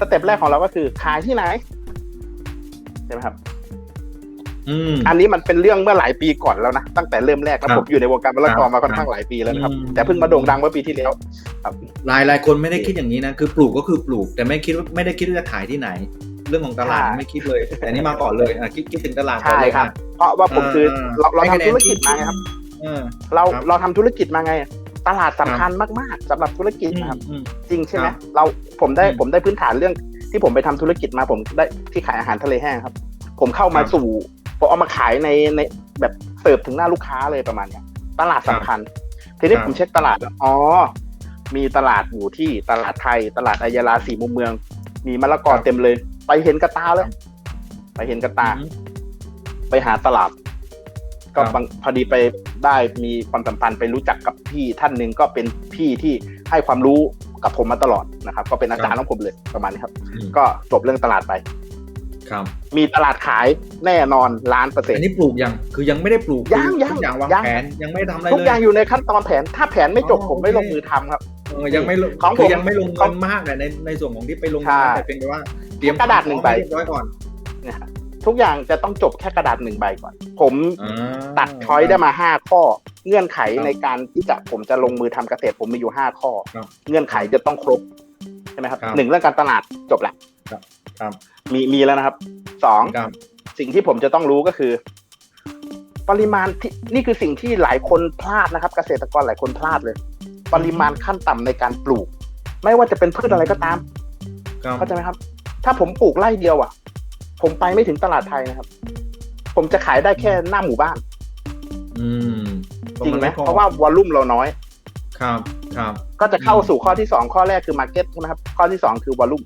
สเต็ปแรกของเราก็คือขายที่ไหนใช่ไหมครับอืมอันนี้มันเป็นเรื่องเมื่อหลายปีก่อนแล้วนะตั้งแต่เริ่มแรกแล้วครับผมอยู่ในวงการมะละกอครับมาค่อนข้างหลายปีแล้วนะครับอืมแต่เพิ่งมาโด่งดังเมื่อปีที่แล้วหลายหลายคนไม่ได้คิดอย่างนี้นะคือปลูกก็คือปลูก แต่ไม่คิดว่าไม่ได้คิดว่าจะขายที่ไหน เรื่องของตลาดใช่ไม่คิดเลย แต่นี่มาก่อนเลยอะคิดคิดถึงตลาดก่อนใช่เลยครับอะเพราะว่าผมคือเออเราเราให้คะแนทำนธุรกิจมาไงครับเออเราครับเราทำธุรกิจมาไง ตลาดสำคัญมากๆสำหรับธุรกิจนะครับอืมจริงใช่ไหมครับเราผมได้อืมผมได้พื้นฐานเรื่องที่ผมไปทำธุรกิจมาผมได้ที่ขายอาหารทะเลแห้งครับ ผมเข้ามาครับสู่ผมเอามาขายในในแบบเสิร์ฟถึงหน้าลูกค้าเลยประมาณเนี้ยตลาดสำคัญ ทีนี้ครับผมเช็คตลาดแล้วอ๋อมีตลาดอยู่ที่ตลาดไทย ตลาดอายาลาสีมุมเมือง มีมะละกอเต็มเลย ไปเห็นกระตาเลยไปเห็นกระตาอืมไปหาตลาด ก็ครับบางพอดีไปได้มีความสัมพันธ์ไปรู้จักกับพี่ท่านหนึ่งก็เป็นพี่ที่ให้ความรู้กับผมมาตลอดนะครับ ก็เป็นอาจารย์ของผมเลยประมาณนี้ครับอืมก็จบเรื่องตลาดไป ครับ มีตลาดขายแน่นอนล้านเปอร์เซ็นอันต์นี้ปลูกยังคือยังไม่ได้ปลูกยังคือยังทุกอย่างวางยังแผนยังไม่ได้ทำอะไรทุกเลยอย่างอยู่ในขั้นตอนแผน ถ้าแผนไม่จบอ๋อผมไม่โอเคลงมือทำครับเออยังไม่ลงของผมคือยังไม่ลงขอเงิงนมากแต่ในในส่วนของที่ไปลงใช่เงินแต่เพียงแต่ว่าเตรียมกระดาษหนึ่งใบเรียบร้อยก่อนนะฮะ ทุกอย่างจะต้องจบแค่กระดาษหนึ่งใบก่อน ผมอ่าตัดช้อยได้มาห้าข้อ เงื่อนไขครับในการที่จะผมจะลงมือทำเกษตรผมมีอยู่ห้าข้อครับเงื่อนไขจะต้องครบใช่ไหมครับครับหนึ่งเรื่องการตลาดจบละครับมีมีแล้วนะครับสองครับสิ่งที่ผมจะต้องรู้ก็คือ ปริมาณที่นี่คือสิ่งที่หลายคนพลาดนะครับ เกษตรกรหลายคนพลาดเลย ปริมาณขั้นต่ำในการปลูก ไม่ว่าจะเป็นพืชอะไรก็ตามครับเข้าใจไหมครับ ถ้าผมปลูกไร่เดียวอะ ผมไปไม่ถึงตลาดไทยนะครับ ผมจะขายได้แค่หน้าหมู่บ้าน อืมจริงไหมพอเพราะว่าวอลลุ่มเราน้อย ครับ ครับ ก็จะเข้าสู่ข้อที่สองข้อแรกคือมาร์เก็ตใช่ไหมครับ ข้อที่สองคือวอลลุ่ม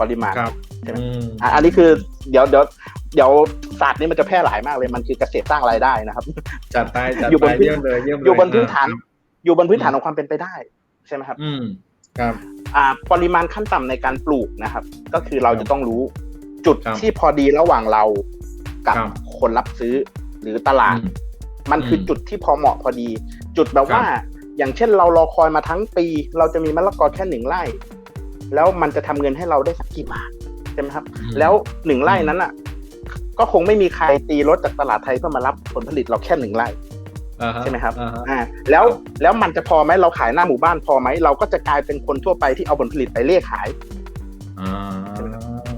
ปริมาณครับใช่ไหมอืมอะอันนี้คือเดี๋ยวเดี๋ยวเดี๋ยวศาสตร์นี้มันจะแพร่หลายมากเลยมันคือเกษตรสร้างรายได้นะครับ จัดไปจัดอยู่บไปนพื้นเยี่ยมเลยเยี่ยมเลยอยู่บนพื้นฐานครับอยู่บนพื้นฐานของความเป็นไปได้ ใช่ไหมครับ อืมครับ อ่า ปริมาณขั้นต่ำในการปลูกนะครับ ก็คือเราจะต้องรู้ จุดครับที่พอดีระหว่างเรากับครับคนรับซื้อหรือตลาดอืมมันคืออมจุดที่พอเหมาะพอดี จุดแบบครับว่า อย่างเช่นเรารอคอยมาทั้งปี เราจะมีมะละกอแค่หนึ่งไร่ แล้วมันจะทำเงินให้เราได้สักกี่บาทใช่ไหมครับอืมแล้วหนึ่งไร่นั้นอะ ก็คงไม่มีใครตีรถจากตลาดไทยเพื่อมารับผลผลิตเราแค่หนึ่งไร่อ่าฮะใช่ไหมครับอ่าฮะอ่าแล้วครับแล้วมันจะพอไหมเราขายหน้าหมู่บ้านพอไหมเราก็จะกลายเป็นคนทั่วไปที่เอาผลผลิตไปเล่ขายอ่า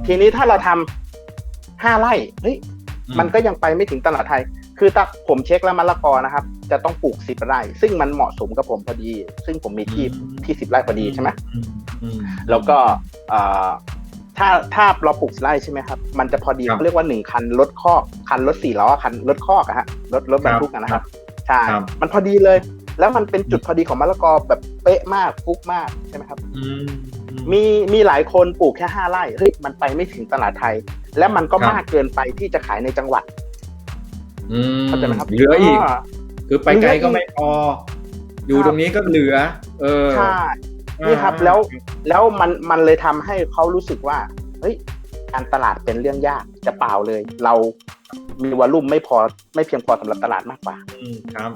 ทีนี้ถ้าเราทำห้าไร่เฮ้ยมันก็ยังไปไม่ถึงตลาดไทย คือถ้าผมเช็คแล้วมะละกอนะครับ จะต้องปลูกสิบไร่ ซึ่งมันเหมาะสมกับผมพอดี ซึ่งผมมีที่ที่สิบไร่พอดีใช่ไหมอืมอืมแล้วก็เอ่อถ้าถ้าเราปลูกไร่ใช่ไหมครับ มันจะพอดีครับเขาเรียกว่าหนึ่งคันรถคอกคันรถสี่ล้อคันรถคอกอะฮะรถรถบรรทุกอะนะครับ ใช่ครับมันพอดีเลย แล้วมันเป็นจุดพอดีของมะละกอแบบเป๊ะมากฟุกมากใช่ไหมครับอื มอืมีมีหลายคนปลูกแค่ห้าไร่เฮ้ยมันไปไม่ถึงตลาดไทย และมันก็ครับมากเกินไปที่จะขายในจังหวัดอืมเข้าใจไหมครับเหลืออีกาคือไปไกลก็ไม่พอ อยู่ครับตรงนี้ก็เหลือ เออใช่นี่ครับแล้วแล้วมันมันเลยทำให้เขารู้สึกว่า เฮ้ยการตลาดเป็นเรื่องยากจะเปล่าเลย เรามีวอลลุ่มไม่พอไม่เพียงพอสำหรับตลาดมากกว่าอืมครับ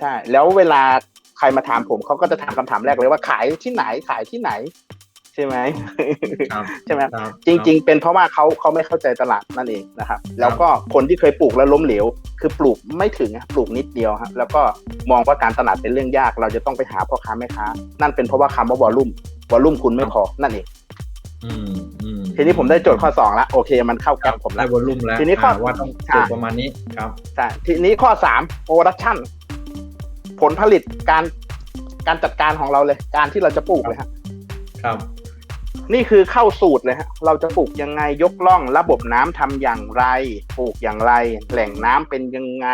ใช่ แล้วเวลาใค รมาถามผมเขาก็จะถามคำถามแรกเลยว่าขายที่ไหนขายที่ไหน ใช่ไหมครับใช่ไหมครับจริง ๆ เป็นเพราะว่าเขาเขาไม่เข้าใจตลาดนั่นเองนะครับ แล้วก็คนที่เคยปลูกแล้วล้มเหลวคือปลูกไม่ถึงอะปลูกนิดเดียวครับแล้วก็มองว่าการตลาดเป็นเรื่องยาก เราจะต้องไปหาพ่อค้าแม่ค้า นั่นเป็นเพราะว่าคำว่าวอลลุ่มวอลลุ่มคุณไม่พอนั่นเองอืมอืมทีนี้ผมได้โจทย์ข้อสองแล้วโอเคมันเข้าแก๊ปผมได้แล้ววอลลุ่มแล้วทีนี้ข้ออ่าว่าต้องใช่ปลูกประมาณนี้ครับใช่ทีนี้ข้อสามโปรดักชั่น ผลผลิตการการจัดการของเราเลย การที่เราจะปลูกเลยฮะครับ นี่คือเข้าสูตรเลยฮะเราจะปลูกยังไงยกล่อง ระบบน้ำทำอย่างไรปลูกอย่างไร แหล่งน้ำเป็นยังไง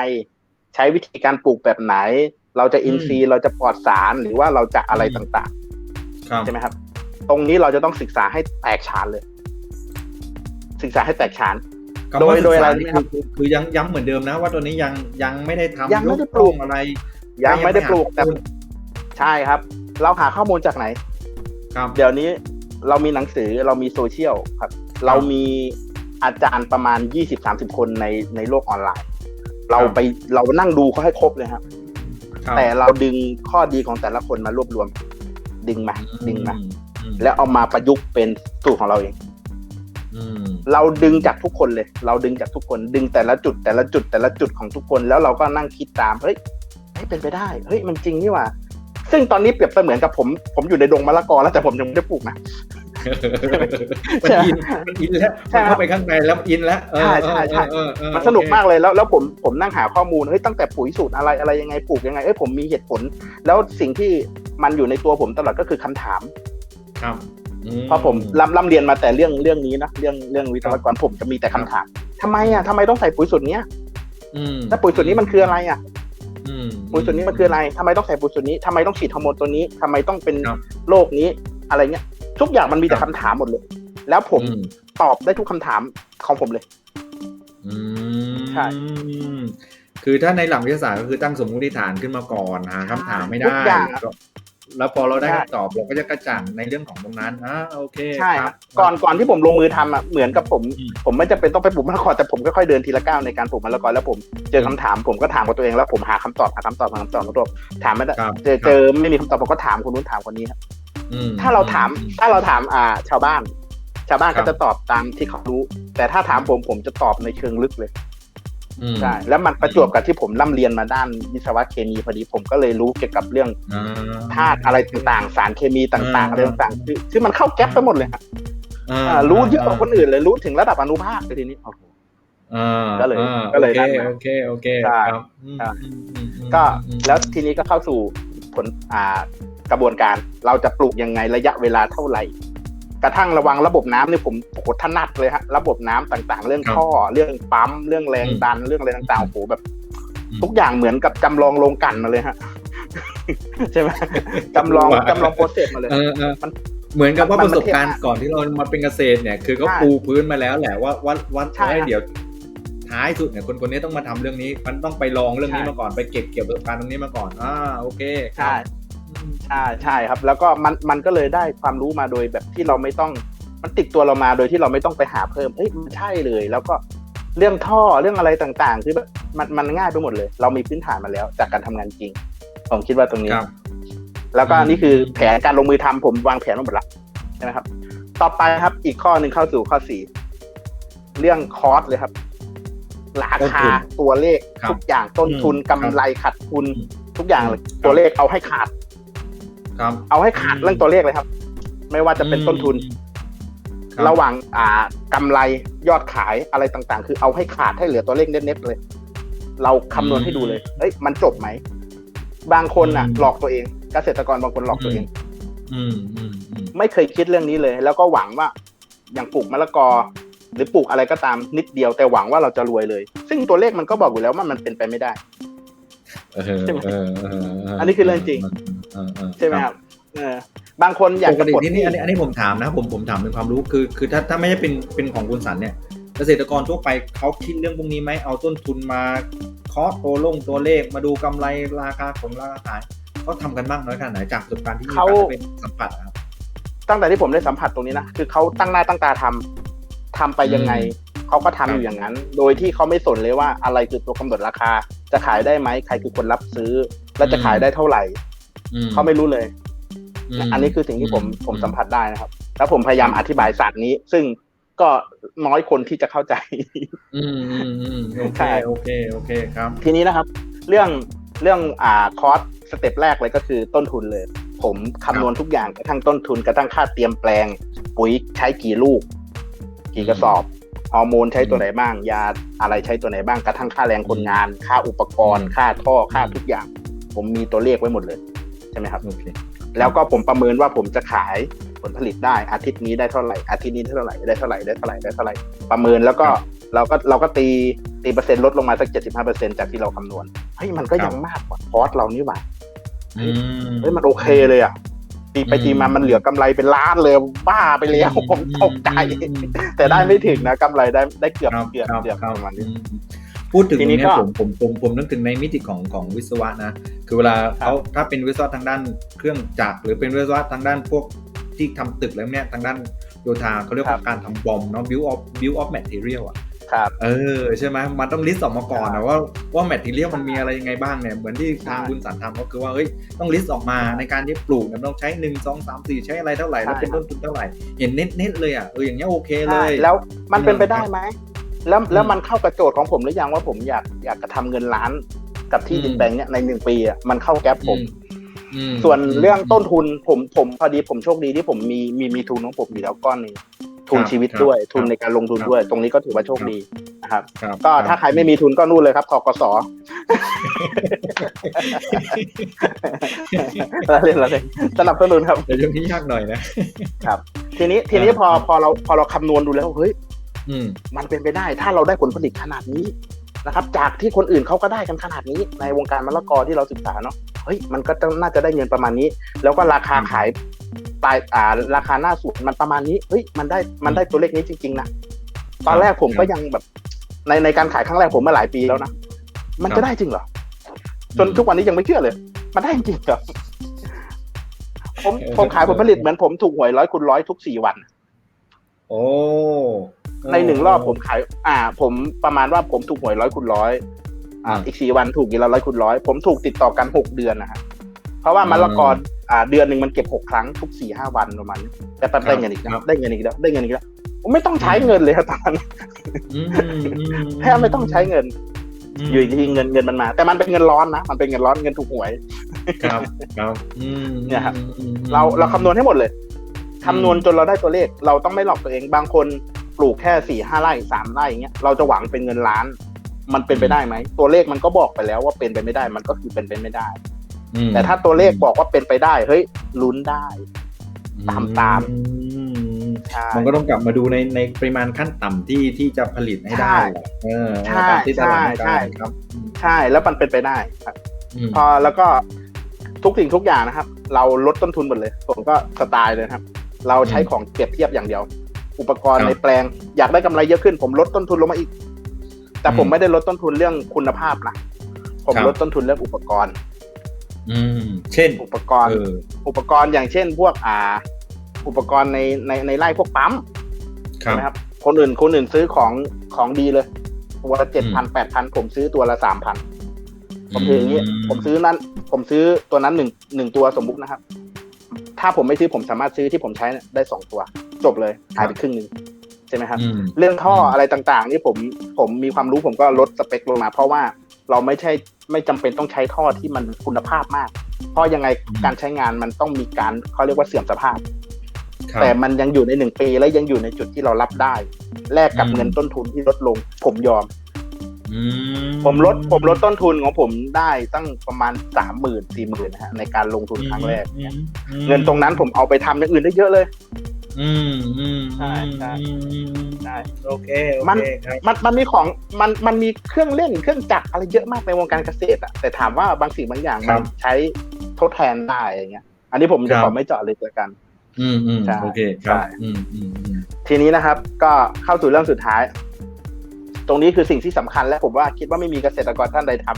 ใช้วิธีการปลูกแบบไหน เราจะอินทรีย์เราจะปลอดสารหรือว่าเราจะอะไรต่างครับๆใช่ไหมครับ ตรงนี้เราจะต้องศึกษาให้แตกฉานเลย ศึกษาให้แตกฉานคำว่าโดยโดยอะไรศึกษานี่นะครับคือคือยังย้ำเหมือนเดิมนะ ว่าตัวนี้ยังยังไม่ได้ทำยังไม่ได้กปลูกอะไร ยังไม่ได้ปลูกยัแต่งไม่หาข้อมูลใช่ครับ เราหาข้อมูลจากไหน ครับ เดี๋ยวนี้เรามีหนังสือเรามีโซเชียลครับ เรามีอาจารย์ประมาณยี่สิบสามสิบคนในในโลกออนไลน์ เราไปเรานั่งดูเขาให้ครบเลยครับครับแต่เราดึงข้อดีของแต่ละคนมารวบรวม ดึงมาดึงมาอืมแล้วเอามาประยุกต์เป็นสูตรของเราเองอืมเราดึงจากทุกคนเลย เราดึงจากทุกคน ดึงแต่ละจุดแต่ละจุดแต่ละจุดของทุกคน แล้วเราก็นั่งคิดตามเฮ้ย เฮ้ยเป็นไปได้ เฮ้ยมันจริงนี่หว่า ซึ่งตอนนี้เปรียบเสมือนกับผม ผมอยู่ในดงมะละกอแล้วแต่ผมยังไม่ได้ปลูกนะมันอินมันอินแล้วใช่มันครับเข้าไปข้างในแล้วอินแล้วเออใช่ใช่ใช่เออเออเออมันสนุกโอเคมากเลยแล้วแล้วผมผมนั่งหาข้อมูลเฮ้ยตั้งแต่ปุ๋ยสูตรอะไรอะไรยังไงปลูกยังไงเอ้ยผมมีเหตุผล แล้วสิ่งที่มันอยู่ในตัวผมตลอดก็คือคำถาม ครับอืเพราะผมร่ำร่ำเรียนมาแต่เรื่องเรื่องนี้นะเรื่องเรื่องวิศวกรผมจะมีแต่คำถามทำไมอะทำไมต้องใส่ปุ๋ยสูตรเนี้ยอืมแล้วปุ๋ยสูตรนี้มันคืออะไรอะ อืมปุ๋ยสูตรนี้มันคืออะไรทำไมต้องใส่ปุ๋ยสูตรนี้ทำไมต้องฉีดฮอร์โมนตัวนี้ทำไมต้องเป็นครับโรคนี้ อะไรเงี้ย ทุกอย่างมันมีแต่ครัคำบถามหมดเลย แล้วผมอืมตอบได้ทุกคำถามของผมเลยอืมใช่คือถ้าในหลักวิทยาศาสตร์ก็คือตั้งสมมติฐานขึ้นมาก่อนหาคำถามไม่ได้ทุกอย่างก็ แล้วพอเราได้ใช่คำตอบเราก็จะกระจ่างในเรื่องของตรงนั้นอ่าโอเคใช่คครัรับบก่อนก่อนที่ผมลงมือทำอะเหมือนกับผมอืมผมไม่จำเป็นต้องไปปลูกมะละกอแต่ผมค่อยๆเดินทีละก้าวในการปลูกมะละกอแล้วผมเจอคำถามผมก็ถามกับตัวเองแล้วผมหาคำตอบหาคำตอบหาคำตอบหาคำตอบถามไม่ได้ครับเจอเจอไม่มีคำตอบผมก็ถามคนนู้นถามคนนี้ครับอืมถ้าเราถามถ้าเราถามอ่าชาวบ้าน ชาวบ้านครัก็บจะตอบตามที่เขารู้ แต่ถ้าถามผมผมจะตอบในเชิงลึกเลยอืม ใช่แล้วมันประจวบกับที่ผมร่ำเรียนมาด้านวิศวะเคมีพอดีผมก็เลยรู้เกี่ยวกับเรื่องอ่าธาตุอะไรต่างๆ สารเคมีต่างๆอ่าอะไรต่างๆคือคือมันเข้าแก๊ปไปหมดเลยครับอ่าอ่ารู้เยอะกว่าคนอื่นเลยรู้ถึงระดับอนุภาคเลยทีนี้โอ้โหอ่าก็เลยอ่าก็เลยโอเคนั่นมาโอเคโอเคใช่ครับอืมใช่อืมอืมอืมก็อืมแล้วทีนี้ก็เข้าสู่ผลอ่ากระบวนการเราจะปลูกยังไงระยะเวลาเท่าไหร่ กระทั่งระวังระบบน้ำนี่ผมโอ้โหถนัดเลยฮะระบบน้ำต่างๆ เรื่องท่อเรื่องปั๊มเรื่องแรงดันเรื่องอะไรต่างๆโอ้โหแบบ ทุกอย่างเหมือนกับจำลองโรงกลั่นมาเลยฮะใช่ไหมจำลองจำลองโปรเซสมาเลยเออเออมันเหมือนกับว่ามันประสบการณ์มันเท่มากก่อนที่เรามาเป็นเกษตรเนี่ย คือเขาใช่ปูพื้นมาแล้วแหละว่าว่าว่าใช่เอ้ยครับเดี๋ยวท้ายสุดเนี่ยคนคนนี้ต้องมาทำเรื่องนี้ มันต้องไปลองเรื่องนี้ใช่มาก่อนไปเก็บเกี่ยวประสบการณ์ตรงนี้มาก่อนอ่าโอเคครัใช่บ อืมใช่ใช่ครับ แล้วก็มันมันก็เลยได้ความรู้มาโดยแบบที่เราไม่ต้องมันติดตัวเรามาโดยที่เราไม่ต้องไปหาเพิ่มเฮ้ยมันใช่เลย แล้วก็เรื่องท่อเรื่องอะไรต่างๆ คือแบบมันมันง่ายไปหมดเลย เรามีพื้นฐานมาแล้ว จากการทำงานจริง ผมคิดว่าตรงนี้ ครับ แล้วก็อืมนี่คือแผนการลงมือทำผมวางแผนมาหมดละใช่ไหมครับ ต่อไปครับอีกข้อหนึ่งเข้าสู่ข้อสี่เรื่องคอสเลยครับ ราคาตัวเลขครับทุกอย่างต้นทุนอืมกำไรขาดทุนอืมทุกอย่างเลยครับตัวเลขเอาให้ขาด ครับเอาให้ขาดอืมเรื่องตัวเลขเลยครับ ไม่ว่าจะเป็นต้นทุนครับระหว่างอ่ากำไรยอดขายอะไรต่างๆ คือเอาให้ขาดให้เหลือตัวเลขเน็ตๆเลย เราคำนวณให้ดูเลยเอ้ยมันจบไหมบางคนอะอืมหลอกตัวเองเกษตรกรบางคนหลอกตัวเองอืมอืมอืมไม่เคยคิดเรื่องนี้เลย แล้วก็หวังว่า อย่างปลูกมะละกอ หรือปลูกอะไรก็ตามนิดเดียวแต่หวังว่าเราจะรวยเลย ซึ่งตัวเลขมันก็บอกอยู่แล้วว่ามันเป็นไปไม่ได้เออใช่ไหมเออเออเอันนี้คือเรื่องจริงเออเออ ใช่ไหมครับเออบางคนอยากปกจะติกดนี่นี่อันนี้อันนี้ผมถามนะผมผมถามเป็นความรู้คือ คือถ้าถ้าไม่ได้เป็นเป็นของคุณสันเนี่ย เกษตรกรทั่วไปเขาคิดเรื่องพวกนี้ไหมเอาต้นทุนมาเคาะตัวลงตัวเลขมาดูกำไรราคาของราคาขายเขาทำกันบ้างน้อยขนาดไหนจากประสบการณ์ที่มีเขาการเป็นสัมผัสอะครับตั้งแต่ที่ผมได้สัมผัสตรงนี้นะคือเขาตั้งหน้าตั้งตาทำทำไปยังไงเขาก็ทำครับอยู่อย่างนั้น โดยที่เขาไม่สนเลยว่าอะไรคือตัวกำหนดราคา จะขายได้ไหมใครคือคนรับซื้อ และจะขายได้เท่าไหร่ เขาไม่รู้เลยมอันนี้คือสิ่งที่ผมอืผมสัมผัสได้นะครับ แล้วผมพยายามอธิบายศาสตร์นี้ ซึ่งก็น้อยคนที่จะเข้าใจ อืมอืมอืมโอเคใช่โอเคโอเคครับ ทีนี้นะครับ เรื่องเรื่องอ่าคอร์สสเต็ปแรกเลยก็คือต้นทุนเลย ผมคำนวณทุกอย่างกระทั่งต้นทุนกระทั่งค่าเตรียมแปลง ปุ๋ยใช้กี่ลูก กี่กระสอบฮอร์โมนใช้ตัวไหนบ้าง ยาอะไรใช้ตัวไหนบ้างกระทั่งค่าแรงคนงาน ค่าอุปกรณ์อืมค่าท่อค่าทุกอย่าง ผมมีตัวเลขไว้หมดเลย ใช่ไหมครับโอเคแล้วก็ผมประเมินว่าผมจะขายผลผลิตได้อาทิตย์นี้ได้เท่าไหร่อาทิตย์นี้ได้เท่าไหร่ได้เท่าไหร่ได้เท่าไหร่ได้เท่าไหร่ประเมินแล้วก็ครับเราก็เราก็ตีตีเปอร์เซ็นต์ลดลงมาสักเจ็ดสิบห้าเปอร์เซ็นจากที่เราคำนวณเฮ้ยมันก็ยังมากกว่าคอสเรานี่หว่าอืมเฮ้ยมันโอเคเลยอะตีไปอืมตีมามันเหลือกำไรเป็นล้านเลยบ้าไปแล้วผมตกใจแต่ได้ไม่ถึงนะกำไรได้ได้เกือบครับเกือบครับเกือบครับประมาณนี้อืม พูดถึงตทีรงนี้เนี้ยก็ผมผมผมผมนึกถึงในมิติของของวิศวะนะ คือเวลาครับเขาถ้าเป็นวิศวะทางด้านเครื่องจักรหรือเป็นวิศวะทางด้านพวกที่ทำตึกแล้วเนี่ยทางด้านโยธาเขาเรียกว่าการทำบอมเนาะ build of build of material อะครับเออใช่ไหมมันต้องลิสต์ออกมาก่อนนะว่าว่าแมททีเรียลมันมีอะไรยังไงบ้างเนี่ยเหมือนที่ทางใช่คุณสันทำก็คือว่าเฮ้ยต้องลิสต์ออกมาในการที่ปลูกเนี่ยมันต้องใช้หนึ่งสองสามสี่ใช้อะไรเท่าไหร่แล้วใช่เป็นต้นทุนเท่าไหร่เห็นเน็ตๆเลยอะเอออย่างเงี้ยโอเคเลใช่ยแล้วมันเป็นไปได้ครับไหม แล้วแล้วอืมมันเข้ากับโจทย์ของผมหรือยังว่าผมอยากอยากจะทำเงินล้านกับที่อืมดินแปลงเนี้ยในหนึ่งปีอะมันเข้าแก๊ปผมอืมส่วนมเรื่องต้นทุนผมผมพอดีผมโชคดีที่ผมมีมีมีทุนของผมอยู่แล้วก้อนหนึ่งทุนครับชีวิตครับด้วยครับทุนในการลงทุนครับด้วย ตรงนี้ก็ถือว่าโชคดีนะครับครับ ก็ถ้าใครไม่มีทุนก็นู่นเลยครับทกสเราเล่นเราเล่นสนับสนุนครับแต่ช่วงนี้ยากหน่อยนะทีนี้ทีนี้อ่าพอพอเราพอเราคำนวณดูแล้วเฮ้ยอื มมันเป็นไปได้ถ้าเราได้ผลผลิตขนาดนี้นะครับ จากที่คนอื่นเขาก็ได้กันขนาดนี้ในวงการมะละกอที่เราศึกษาเนาะเฮ้ยมันก็ต้องน่าจะได้เงินประมาณนี้ แล้วก็ราคาอืมขายปลายอ่าราคาหน้าสวนมันประมาณนี้เฮ้ยมันได้มันได้ตัวเลขนี้จริง ๆนะตอนแรกผมครับก็ยังแบบ ในในการขายครั้งแรกผมมาหลายปีแล้วนะมันครัจะบได้จริงเหรอจนทุกวันนี้ยังไม่เชื่อเลย มันได้จริงเหรอผมเออผมขายผลผลิตเหมือนผมถูกหวยร้อยคูณร้อยทุกสี่วัน โอ้ ในหนึ่งรอบผมขาย อ่า ผมประมาณว่าผมถูกหวยร้อยคูณร้อยอ่า อีกสี่วันถูกอีกแล้วร้อยคูณร้อยผมถูกติดต่อกันหกเดือนนะฮะเพราะว่ามะละกออ่า เดือนหนึ่งมันเก็บหกครั้งทุกสี่ห้าวันประมาณนี้แต่แป๊บได้เงินอีกแล้วได้เงินอีกแล้วได้เงินอีกแล้วผมไม่ต้องใช้เงินเลยครับตอนนั้นอืมอืมแทบไม่ต้องใช้เงิน อยู่ดีๆเงินเงินมันมา แต่มันเป็นเงินร้อนนะมันเป็นเงินร้อนเงินถูกหวย ครับครับอืมเนี่ยครับอืมเราเราคำนวณให้หมดเลยคำนวณจนเราได้ตัวเลข เราต้องไม่หลอกตัวเองบางคนป ลูกแค่สี่ห้าไร่สามไร่อย่างเงี้ยเราจะหวังเป็นเงินล้าน มันเป็นไปได้ไหมตัวเลขมันก็บอกไปแล้วว่าเป็นไปไม่ได้ มันก็คือเป็นไปไม่ได้อืมแต่ถ้าตัวเลขบอกว่าเป็นไปได้เฮ้ยลุ้นได้ ตามตามอืมใช่มันก็ต้องกลับมาดูในในปริมาณขั้นต่ำที่ที่จะผลิตให้ได้ใช่แหละเออใช่ตามที่ตลาดต้องใช่การครับ ใช่แล้วมันเป็นไปได้ครับอืมพอแล้วก็ทุกสิ่งทุกอย่างนะครับ เราลดต้นทุนหมดเลย ผมก็สไตล์เลยนะครับ เราใช้ของเปรียบเทียบอย่างเดียว อุปกรณ์ในแปลง อยากได้กำไรเยอะขึ้น ผมลดต้นทุนลงมาอีก แต่ผมไม่ได้ลดต้นทุนเรื่องคุณภาพนะผมลดต้นทุนเรื่องอุปกรณ์ อืม เช่น อุปกรณ์เอออุปกรณ์อย่างเช่น พวกอ่า อุปกรณ์ในในในไร่พวกปั๊มครัใช่บไหมครับ คนอื่นคนอื่นซื้อของของดีเลยตัวละเจ็ดพันแปดพันผมซื้อตัวละสามพันผมถืออย่างนี้ผมซื้อนั้น ผมซื้อตัวนั้นหนึ่งหนึ่งตัวสมมุตินะครับ ถ้าผมไม่ซื้อผมสามารถซื้อที่ผมใช้เนี่ยได้สองตัว จบเลยหายไปครึ่งหนึ่งใช่ไหมครับอืมเรื่องท่ออืมอะไรต่างๆ นี่ผมผมมีความรู้ผมก็ลดสเปคลงมา เพราะว่าเราไม่ใช่ไม่จำเป็นต้องใช้ท่อที่มันคุณภาพมาก เพราะยังไงการใช้งานมันต้องมีการเขาเรียกว่าเสื่อมสภาพครับแต่มันยังอยู่ในหนึ่งปีและยังอยู่ในจุดที่เรารับได้ แลกกับอืมเงินต้นทุนที่ลดลง ผมยอมอืผมลดผมลดต้นทุนของผมได้ตั้งประมาณสามหมื่นสี่หมื่นนะฮะในการลงทุนครั้งแรกเนี่ยอืมเงินตรงนั้นผมเอาไปทำอย่างอื่นได้เยอะเลย อืมอืมใช่ใช่อืมใช่โอเคโอมัน เคครับมันมันมีของมันมันมีเครื่องเล่นเครื่องจักรอะไรเยอะมากในวงการเกษตรอะแต่ถามว่าบางสิ่งบางอย่างครัมันบใช้ทดแทนได้อย่างเงี้ย อันนี้ผมคจะรับขอไม่เจาะลึกแล้วกัน อืมอืมใช่โอเคครับใช่ อืมอืมอืมทีนี้นะครับ ก็เข้าสู่เรื่องสุดท้าย ตรงนี้คือสิ่งที่สำคัญและผมว่าคิดว่าไม่มีเกษตรกรท่านใดท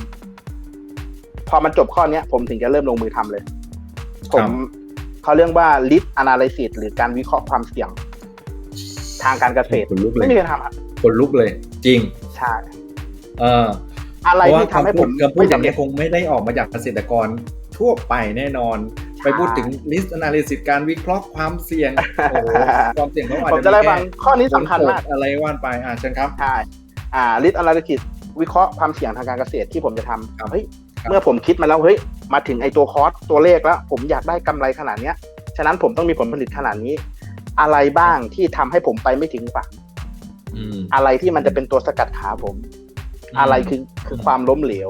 ำพอมันจบข้อเนี้ย ผมถึงจะเริ่มลงมือทำเลย ผม เขาเรียกว่า list analysis หรือการวิเคราะห์ความเสี่ยง ทางการเกษตรคนลุกเลไม่ยมีใครทำครับคนลุกเลย จริงใช่เอออะไรเพราะว่าที่ทำให้ผมคำพูดอย่างนี้ไม่คงไม่ได้ออกมาจากเกษตรกรทั่วไปแน่นอน ไปพูดถึง list analysis การวิเคราะห์ความเสี่ยงโอ้โหความเสี่ยงเขาอาจผมจะจะได้มีฟังแค่ข้อนี้สำคัญมากผลโหดอะไรว่านไปอ่าเชิญครับใช่อ่า list analysis วิเคราะห์ความเสี่ยงทางการเกษตรที่ผมจะทครับำเฮ้ยครับเมื่อผมคิดมาแล้วเฮ้ย มาถึงไอตัวคอสตัวเลขแล้ว ผมอยากได้กำไรขนาดเนี้ย ฉะนั้นผมต้องมีผลผลิตขนาดนี้ อะไรบ้างที่ทำให้ผมไปไม่ถึงฝันอืมอะไรที่มันจะเป็นตัวสกัดขาผม อะไรคือคือความล้มเหลว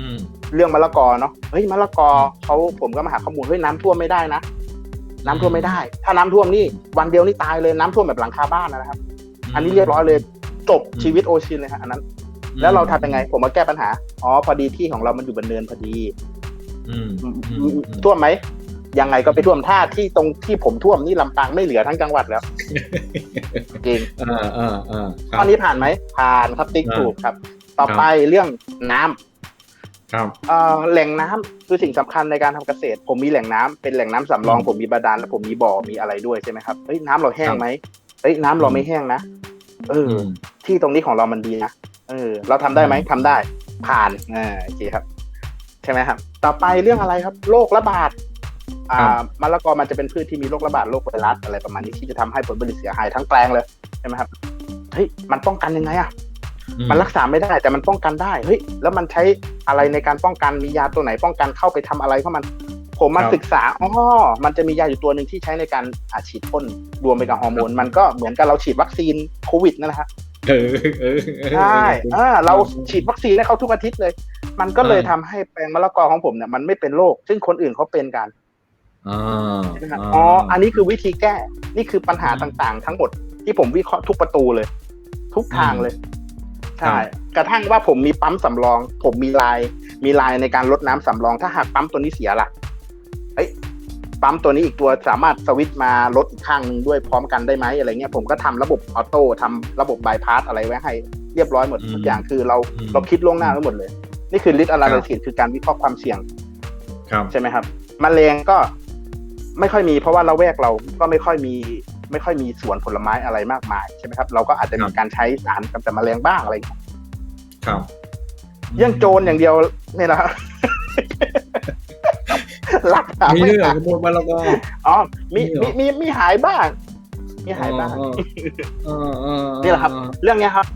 อืมเรื่องมะละกอเนาะเฮ้ยมะละกอเขาผมก็มาหาข้อมูลเฮ้ยน้ำท่วมไม่ได้นะน้ำท่วมไม่ได้ ถ้าน้ำท่วมนี่วันเดียวนี่ตายเลยน้ำท่วมแบบหลังคาบ้านนะครับ อันนี้เรียบร้อยเลยจบชีวิตโอชินเลยฮะอันนั้น แล้วเราทำยังไง ผมมาแก้ปัญหา อ๋อ พอดีที่ของเรามันอยู่บนเนินพอดีอืมอืมอืม ท่วมไหมยังไงก็ไปท่วมท่าที่ตรงที่ผมท่วมนี่ลำปางไม่เหลือทั้งจังหวัดแล้วจริงอ่าอ่าอ่าคข้รัอบนี้ผ่านไหมผ่านครับติ๊กอ่าถูกครับ ต่อไปเรื่องน้ำครับเอ่อแหล่งน้ำคือสิ่งสำคัญในการทำเกษตร ผมมีแหล่งน้ำเป็นแหล่งน้ำสำรองอืมผมมีบาดาลและผมมีบ่อมีอะไรด้วยใช่ไหมครับเฮ้ยน้ำเราแห้งไหมเฮ้ยน้ำเราไม่แห้งนะเอออือมที่ตรงนี้ของเรามันดีนะเออ เราทำได้ไหมทำได้ ผ่านอ่าโอเคครับ ใช่ไหมครับ ต่อไปเรื่องอะไรครับโรคระบาดอ่ามะละกอมันจะเป็นพืชที่มีโรคระบาดโรคไวรัสอะไรประมาณนี้ที่จะทำให้ผลผลิตเสียหายทั้งแปลงเลยใช่ไหมครับเฮ้ยมันป้องกันยังไงอะอืมันรักษาไม่ได้แต่มันป้องกันได้เฮ้ยแล้วมันใช้อะไรในการป้องกันมียาตัวไหนป้องกันเข้าไปทำอะไรเข้ามัน ผมมาศึกษาอ๋อมันจะมียาอยู่ตัวหนึ่งที่ใช้ในการอาฉีดพ่นรวมไปกับฮอร์โมน มันก็เหมือนกับเราฉีดวัคซีนโควิดนั่นแหละฮะ เออเออเออใช่อ่าเราฉีดวัคซีนให้เขาทุกอาทิตย์เลย มันก็เลยทำให้แปลงมะละกอของผมเนี่ยมันไม่เป็นโรคซึ่งคนอื่นเขาเป็นกันอ่าใช่ไหมครับอ๋ออันนี้คือวิธีแก้นี่คือปัญหาต่างๆ ทั้งหมดที่ผมวิเคราะห์ทุกประตูเลย ทุกทางเลยใช่กระทั่งว่าผมมีปั๊มสำรอง ผมมีลาย มีลายในการลดน้ำสำรอง ถ้าหากปั๊มตัวนี้เสียล่ะเอ้ย ปั๊มตัวนี้อีกตัวสามารถสวิตช์มาลดอีกข้างหนึงด้วยพร้อมกันได้ไหมอะไรเงี้ยผมก็ทำระบบออโต้ทำระบบบายพาสอะไรไว้ให้เรียบร้อยหมดทุกอย่างคือเราเราคิดล่วงหน้าไว้หมดเลย นี่คือลิสต์อนาลิซิสคือการวิเคราะห์ความเสี่ยงครับใช่ไหมครับมแมลงก็ไม่ค่อยมีเพราะว่าเราแวกเราก็ไม่ค่อยมีไม่ค่อยมีสวนผลไม้อะไรมากมายใช่ไหมครับเราก็อาจจะมีการใช้สารกำจัดแมลงบ้างอะไรอย่างเงี้ยครับเรื่องโจรอย่างเดียวเนี่ยนะครับ ลักหามีไม่ด้วยเหรอหาขโมยมะละกอ อ๋อมีมีเหรมีอมีมีหายบ้าง มีหายบ้างเออเออเออนี่แหละครับ เรื่องเนี้ยครับ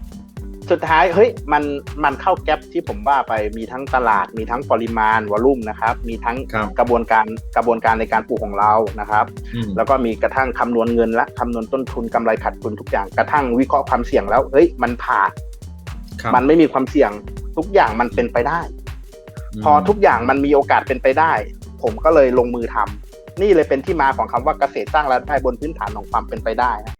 สุดท้ายเฮ้ยมันมันเข้าแก๊ปที่ผมว่าไปมีทั้งตลาดมีทั้งปริมาณวอลลุ่มนะครับ มีทั้งครับ กระบวนการกระบวนการในการปลูกของเรานะครับอืมแล้วก็มีกระทั่งคำนวณเงินและคำนวณต้นทุนกำไรขาดทุนทุกอย่างกระทั่งวิเคราะห์ความเสี่ยงแล้วเฮ้ยมันผ่านครับมันไม่มีความเสี่ยง ทุกอย่างมันเป็นไปได้มพอทุกอย่างมันมีโอกาสเป็นไปได้ ผมก็เลยลงมือทำนี่เลยเป็นที่มาของคำว่าเกษตรสร้างรายได้บนพื้นฐานของความเป็นไปได้นะ